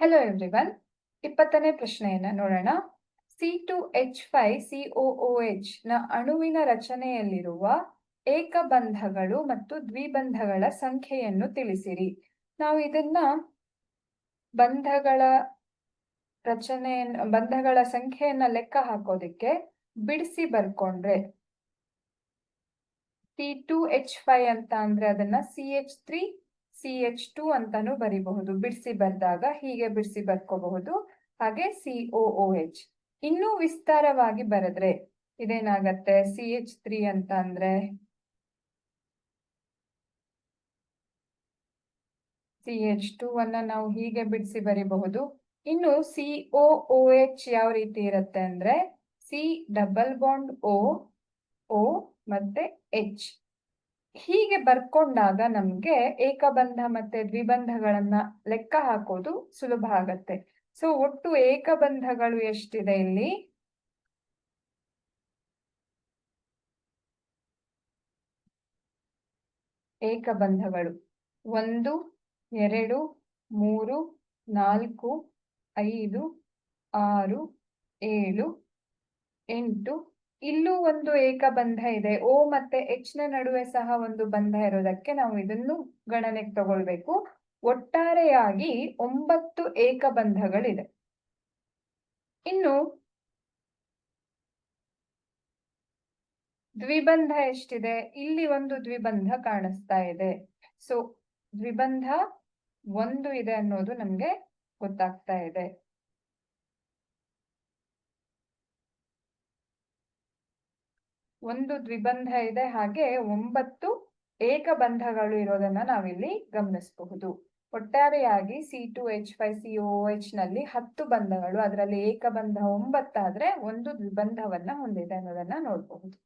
Hello everyone ಇಪ್ಪತ್ತನೇ ಪ್ರಶ್ನೆಯನ್ನ ನೋಡೋಣ. ಸಿ ಟು ಎಚ್ ಫೈವ್ ಎಚ್ನ ಅಣುವಿನ ರಚನೆಯಲ್ಲಿರುವ ಏಕಬಂಧಗಳು ಮತ್ತು ದ್ವಿಬಂಧಗಳ ಸಂಖ್ಯೆಯನ್ನು ತಿಳಿಸಿರಿ. ನಾವು ಇದನ್ನ ಬಂಧಗಳ ರಚನೆಯನ್ನು ಬಂಧಗಳ ಸಂಖ್ಯೆಯನ್ನ ಲೆಕ್ಕ ಹಾಕೋದಿಕ್ಕೆ ಬಿಡಿಸಿ ಬರ್ಕೊಂಡ್ರೆ. ಸಿ ಟು ಎಚ್ ಫೈ ಅಂತ ಅಂದ್ರೆ ಅದನ್ನ C H three C H two ಅಂತಾನು ಬರಿಬಹುದು. ಬಿಡಿಸಿ ಬರೆದಾಗ ಹೀಗೆ ಬಿಡಿಸಿ ಬರ್ಕೋಬಹುದು. ಹಾಗೆ ಸಿ ಒ ಎಚ್ ಇನ್ನೂ ವಿಸ್ತಾರವಾಗಿ ಬರೆದ್ರೆ ಇದೇನಾಗತ್ತೆ? ಸಿ ಎಚ್ ತ್ರೀ ಅಂತ ಅಂದ್ರೆ? ಸಿ ಎಚ್ ಟು ಅನ್ನ ನಾವು ಹೀಗೆ ಬಿಡಿಸಿ ಬರಿಬಹುದು. ಇನ್ನು ಸಿ ಒ ಎಚ್ ಯಾವ ರೀತಿ ಇರುತ್ತೆ ಅಂದ್ರೆ? C double bond O O ಮತ್ತೆ ಎಚ್ ಹೀಗೆ ಬರ್ಕೊಂಡಾಗ ನಮ್ಗೆ ಏಕಬಂಧ ಮತ್ತೆ ದ್ವಿಬಂಧಗಳನ್ನ ಲೆಕ್ಕ ಹಾಕೋದು ಸುಲಭ ಆಗತ್ತೆ. ಸೊ ಒಟ್ಟು ಏಕಬಂಧಗಳು ಎಷ್ಟಿದೆ ಇಲ್ಲಿ? ಏಕಬಂಧಗಳು ಒಂದು, ಎರಡು, ಮೂರು, ನಾಲ್ಕು, ಐದು, ಆರು, ಏಳು, ಎಂಟು ಇಲ್ಲೂ ಒಂದು ಏಕಬಂಧ ಇದೆ. ಓ ಮತ್ತೆ ಎಚ್ನ ನಡುವೆ ಸಹ ಒಂದು ಬಂಧ ಇರೋದಕ್ಕೆ ನಾವು ಇದನ್ನು ಗಣನೆಗೆ ತಗೊಳ್ಬೇಕು. ಒಟ್ಟಾರೆಯಾಗಿ ಒಂಬತ್ತು ಏಕಬಂಧಗಳಿದೆ. ಇನ್ನು ದ್ವಿಬಂಧ ಎಷ್ಟಿದೆ? ಇಲ್ಲಿ ಒಂದು ದ್ವಿಬಂಧ ಕಾಣಿಸ್ತಾ ಇದೆ. ಸೊ ದ್ವಿಬಂಧ ಒಂದು ಇದೆ ಅನ್ನೋದು ನಮ್ಗೆ ಗೊತ್ತಾಗ್ತಾ ಇದೆ. ಒಂದು ದ್ವಿಬಂಧ ಇದೆ, ಹಾಗೆ ಒಂಬತ್ತು ಏಕಬಂಧಗಳು ಇರೋದನ್ನ ನಾವಿಲ್ಲಿ ಗಮನಿಸಬಹುದು. ಒಟ್ಟಾರೆಯಾಗಿ C two H five C O ಎಚ್ನಲ್ಲಿ ಹತ್ತು ಬಂಧಗಳು, ಅದರಲ್ಲಿ ಏಕಬಂಧ ಒಂಬತ್ತಾದ್ರೆ ಒಂದು ದ್ವಿಬಂಧವನ್ನ ಹೊಂದಿದೆ ಅನ್ನೋದನ್ನ ನೋಡಬಹುದು.